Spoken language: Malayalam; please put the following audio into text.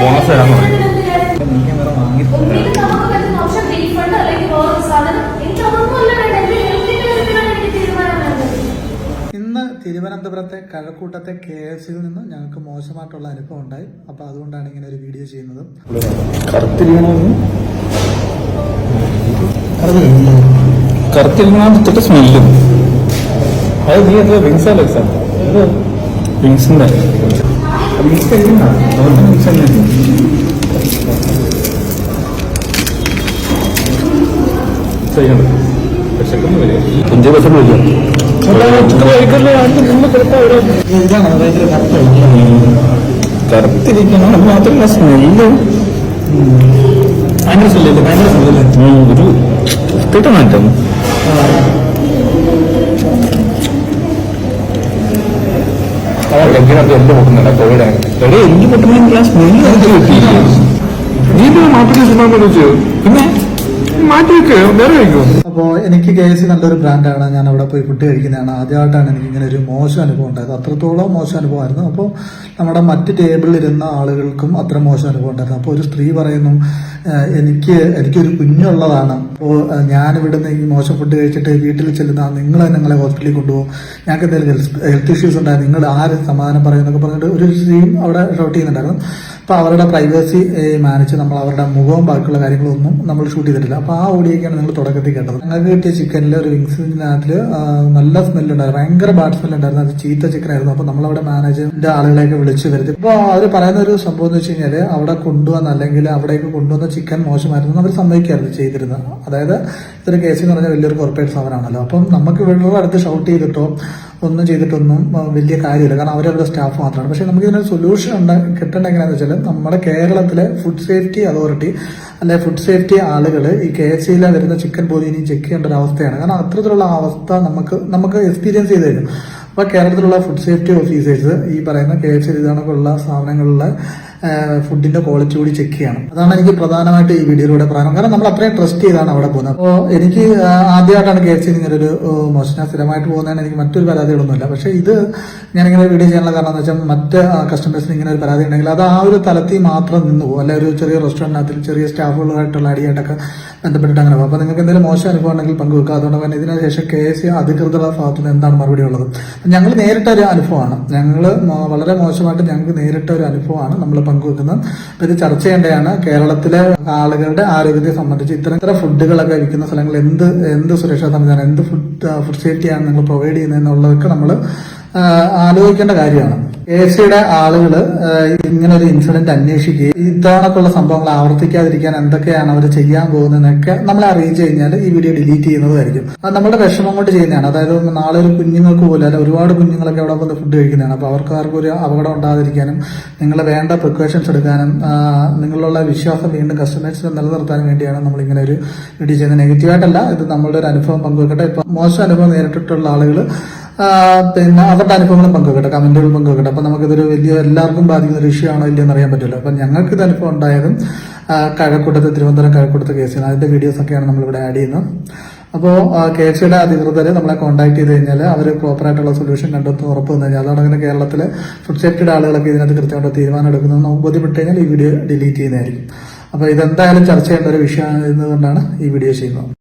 ബോണസ് തരാൻ പറഞ്ഞു. നീ ക്യാമറ തിരുവനന്തപുരത്തെ കഴക്കൂട്ടത്തെ കെ എസ് സിയിൽ നിന്ന് ഞങ്ങൾക്ക് മോശമായിട്ടുള്ള അനുഭവം ഉണ്ടായി. അപ്പൊ അതുകൊണ്ടാണ് ഇങ്ങനെ ഒരു വീഡിയോ ചെയ്യുന്നത്. കറുത്തിരിക്കണമെന്ന് കറുത്തിരിക്കണം തൊട്ട് സ്മെല്ലും. അത് നീ അത് വിങ്സാ ലെക്സാ വിങ്സിന്റെ വിങ്സ് വിങ്സ് തന്നെ ചെയ്യണം വിശക്കുന്നു വരിക. അഞ്ച് ദിവസം വരിക? കറുത്തിരിക്കണം മാത്രമല്ല സ്മെല്ല്. ഭയങ്കര സ്മെല്ലേ ഭയങ്കര സ്മെല്ലേ ഒരു പൊട്ടുന്നുണ്ട് കോവിഡ് എടേ എനിക്ക് പൊട്ടുന്ന ക്ലാസ് നീ മാറ്റി പിന്നെ മാറ്റി വെക്ക് വേറെ വയ്ക്കോ അപ്പോൾ എനിക്ക് കെ എസ് സി നല്ലൊരു ബ്രാൻഡാണ്. ഞാൻ അവിടെ പോയി ഫുഡ് കഴിക്കുന്നതാണ്. ആദ്യമായിട്ടാണ് എനിക്ക് ഇങ്ങനെ ഒരു മോശം അനുഭവം ഉണ്ടായത്. അത്രത്തോളം മോശം അനുഭവമായിരുന്നു. അപ്പോൾ നമ്മുടെ മറ്റ് ടേബിളിൽ ഇരുന്ന ആളുകൾക്കും അത്ര മോശം അനുഭവം ഉണ്ടായിരുന്നു. അപ്പോൾ ഒരു സ്ത്രീ പറയുന്നു "ഏഹ്, എനിക്ക് എനിക്കൊരു കുഞ്ഞുള്ളതാണ്. അപ്പോൾ ഞാനിവിടുന്ന് ഈ മോശം ഫുഡ് കഴിച്ചിട്ട് വീട്ടിൽ ചെല്ലുന്ന നിങ്ങൾ ഞങ്ങളെ ഹോസ്പിറ്റലിൽ കൊണ്ടുപോകും. ഞങ്ങൾക്ക് എന്തെങ്കിലും ഹെൽത്ത് ഇഷ്യൂസ് ഉണ്ടായി നിങ്ങൾ ആര് സമാധാനം പറയുന്നൊക്കെ പറഞ്ഞിട്ട് ഒരു സ്ത്രീയും അവിടെ ഷോട്ട് ചെയ്യുന്നുണ്ടായിരുന്നു. അപ്പോൾ അവരുടെ പ്രൈവസി മാനിച്ച് നമ്മൾ അവരുടെ മുഖവും ബാക്കിയുള്ള കാര്യങ്ങളൊന്നും നമ്മൾ ഷൂട്ട് ചെയ്തിട്ടില്ല. അപ്പോൾ ആ ഓടിയൊക്കെയാണ് നിങ്ങൾ തുടക്കത്തിൽ കേട്ടത്. ഞങ്ങൾക്ക് കിട്ടിയ ചിക്കനിൽ ഒരു വിങ്സിനകത്തിൽ നല്ല സ്മെൽ ഉണ്ടായിരുന്നു. ഭയങ്കര ബാഡ് സ്മെൽ ഉണ്ടായിരുന്നു. അത് ചീത്ത ചിക്കൻ ആയിരുന്നു. അപ്പോൾ നമ്മളവിടെ മാനേജറിന്റെ ആളുകളെയൊക്കെ വിളിച്ച് വരുത്തി. അപ്പോൾ അവർ പറയുന്ന ഒരു സംഭവം എന്ന് വെച്ച് കഴിഞ്ഞാൽ അവിടെ കൊണ്ടുവന്ന അല്ലെങ്കിൽ അവിടേക്ക് കൊണ്ടുവന്ന ചിക്കൻ മോശമായിരുന്നു അവർ സമ്മതിക്കായിരുന്നു ചെയ്തിരുന്നത് അതായത് ഇത്തരം കേസ് എന്ന് പറഞ്ഞാൽ വലിയൊരു കോർപ്പറേറ്റ് സ്ഥാപനമാണല്ലോ. അപ്പം നമുക്ക് വീണ്ടും അടുത്ത് ഷൗട്ട് ചെയ്തിട്ടോ ഒന്നും ചെയ്തിട്ടൊന്നും വലിയ കാര്യമില്ല. കാരണം അവരവരുടെ സ്റ്റാഫ് മാത്രമാണ്. പക്ഷേ നമുക്ക് ഇതിനൊരു സൊല്യൂഷൻ ഉണ്ട് കിട്ടേണ്ട എങ്ങനെയാണെന്ന് വെച്ചാൽ നമ്മുടെ കേരളത്തിലെ ഫുഡ് സേഫ്റ്റി അതോറിറ്റി അല്ലെ ഫുഡ് സേഫ്റ്റി ആളുകൾ ഈ കെ എഫ് സിയിലെ വരുന്ന ചിക്കൻ പോലും ഇനി ചെക്ക് ചെയ്യേണ്ട ഒരു അവസ്ഥയാണ്. കാരണം അത്തരത്തിലുള്ള അവസ്ഥ നമുക്ക് നമുക്ക് എക്സ്പീരിയൻസ് ചെയ്ത് തരും. അപ്പോൾ കേരളത്തിലുള്ള ഫുഡ് സേഫ്റ്റി ഓഫീസേഴ്സ് ഈ പറയുന്ന കെ എഫ് സി ഇതണക്കുള്ള സ്ഥാപനങ്ങളിലെ ഫുഡിന്റെ ക്വാളിറ്റി കൂടി ചെക്ക് ചെയ്യണം. അതാണ് എനിക്ക് പ്രധാനമായിട്ട് ഈ വീഡിയോയിലൂടെ പറയാനും കാരണം നമ്മൾ അത്രയും ട്രസ്റ്റ് ചെയ്താണ് അവിടെ പോകുന്നത്. അപ്പോൾ എനിക്ക് ആദ്യമായിട്ടാണ് കെ എഫ് ഇങ്ങനെ ഒരു മോശം സ്ഥിരമായിട്ട് പോകുന്നതാണ്. എനിക്ക് മറ്റൊരു പരാതികളൊന്നുമില്ല. പക്ഷേ ഇത് ഞാനിങ്ങനെ വീഡിയോ ചെയ്യാനുള്ള കാരണം എന്ന് വെച്ചാൽ മറ്റ് കസ്റ്റമേഴ്സിന് ഇങ്ങനെ ഒരു പരാതി ഉണ്ടെങ്കിൽ അത് ആ ഒരു തലത്തിൽ മാത്രം നിന്ന് പോകും. അല്ലെ ഒരു ചെറിയ റെസ്റ്റോറന്റിനകത്തിൽ ചെറിയ സ്റ്റാഫുകളായിട്ടുള്ള അടിയായിട്ടൊക്കെ ബന്ധപ്പെട്ടിട്ട് അങ്ങനെ പോകും. അപ്പോൾ നിങ്ങൾക്ക് എന്തെങ്കിലും മോശം അനുഭവം ഉണ്ടെങ്കിൽ പങ്കുവെക്കുക. അതുകൊണ്ട് തന്നെ ഇതിനുശേഷം കെ എസ് സി അധികൃതരുടെ ഭാഗത്തു നിന്ന് എന്താണ് മറുപടി ഉള്ളത്? ഞങ്ങൾ നേരിട്ട ഒരു അനുഭവമാണ്. ഞങ്ങൾ വളരെ മോശമായിട്ട് ഞങ്ങൾക്ക് നേരിട്ട ഒരു അനുഭവമാണ്. നമ്മൾ പങ്കുവെക്കുന്നത്. അപ്പൊ ഇത് ചർച്ച ചെയ്യേണ്ടതാണ്. കേരളത്തിലെ ആളുകളുടെ ആരോഗ്യത്തെ സംബന്ധിച്ച് ഇത്തരം ഇത്തരം ഫുഡുകളൊക്കെ കഴിക്കുന്ന സ്ഥലങ്ങൾ എന്ത് എന്ത് സുരക്ഷാ സംവിധാനം എന്ത് ഫുഡ് ഫുഡ് സേഫ്റ്റിയാണ് നിങ്ങൾ പ്രൊവൈഡ് ചെയ്യുന്നത് എന്നുള്ളതൊക്കെ നമ്മൾ ആലോചിക്കേണ്ട കാര്യമാണ്. എ സിയുടെ ആളുകൾ ഇങ്ങനെ ഒരു ഇൻസിഡന്റ് അന്വേഷിക്കുകയും ഇത്തവണക്കുള്ള സംഭവങ്ങൾ ആവർത്തിക്കാതിരിക്കാൻ എന്തൊക്കെയാണ് അവർ ചെയ്യാൻ പോകുന്നതെന്നൊക്കെ നമ്മളെ അറിയിച്ചു കഴിഞ്ഞാൽ ഈ വീഡിയോ ഡിലീറ്റ് ചെയ്യുന്നതായിരിക്കും. അത് നമ്മുടെ വിഷമം കൊണ്ട് ചെയ്യുന്നതാണ്. അതായത് നാളെ ഒരു കുഞ്ഞുങ്ങൾക്ക് പോലും അല്ല ഒരുപാട് കുഞ്ഞുങ്ങളൊക്കെ അവിടെ വന്ന് ഫുഡ് കഴിക്കുന്നതാണ്. അപ്പോൾ അവർക്ക് ആർക്കും ഒരു അപകടം ഉണ്ടാകാതിരിക്കാനും നിങ്ങൾ വേണ്ട പ്രിക്കോഷൻസ് എടുക്കാനും നിങ്ങളിലുള്ള വിശ്വാസം വീണ്ടും കസ്റ്റമേഴ്സിനെ നിലനിർത്താനും വേണ്ടിയാണ് നമ്മൾ ഇങ്ങനെ ഒരു വീഡിയോ ചെയ്യുന്നത് നെഗറ്റീവായിട്ടല്ല ഇത് നമ്മളുടെ ഒരു അനുഭവം പങ്കുവെക്കട്ടെ. ഇപ്പൊ മോശം അനുഭവം നേരിട്ടിട്ടുള്ള ആളുകൾ പിന്നെ അവരുടെ അനുഭവങ്ങളും പങ്കുവെക്കട്ടെ കമന്റുകളും പങ്കുവെക്കട്ടെ. അപ്പൊ നമുക്കിതൊരു വലിയ എല്ലാവർക്കും ബാധിക്കുന്ന ഒരു ഇഷ്യൂ ഇല്ല എന്ന് അറിയാൻ പറ്റില്ല അപ്പൊ ഞങ്ങൾക്ക് ഇത് അനുഭവം ഉണ്ടായതും കഴക്കൂട്ടത്ത് തിരുവനന്തപുരം കഴക്കൂട്ടത്ത് കേസിന് വീഡിയോസ് ഒക്കെയാണ് നമ്മളിവിടെ ആഡ് ചെയ്യുന്നത്. അപ്പോൾ കെ എഫ് സിയുടെ അധികൃതർ നമ്മളെ കോൺടാക്ട് ചെയ്ത് കഴിഞ്ഞാൽ അവർ പ്രോപ്പറായിട്ടുള്ള സൊല്യൂഷൻ കണ്ടെത്തും ഉറപ്പ് വന്നു കഴിഞ്ഞാൽ അതാണ് അങ്ങനെ കേരളത്തിലെ ഫുഡ് സേഫ്റ്റിയുടെ ആളുകളൊക്കെ ഇതിനകത്ത് കൃത്യമായിട്ട് തീരുമാനം എടുക്കുന്നത് നമുക്ക് ബോധ്യപ്പെട്ട് കഴിഞ്ഞാൽ ഈ വീഡിയോ ഡിലീറ്റ് ചെയ്യുന്നതായിരിക്കും. അപ്പോൾ ഇതെന്തായാലും ചർച്ച ചെയ്യേണ്ട ഒരു വിഷയമാണ് എന്നുകൊണ്ടാണ് ഈ വീഡിയോ ചെയ്യുന്നത്.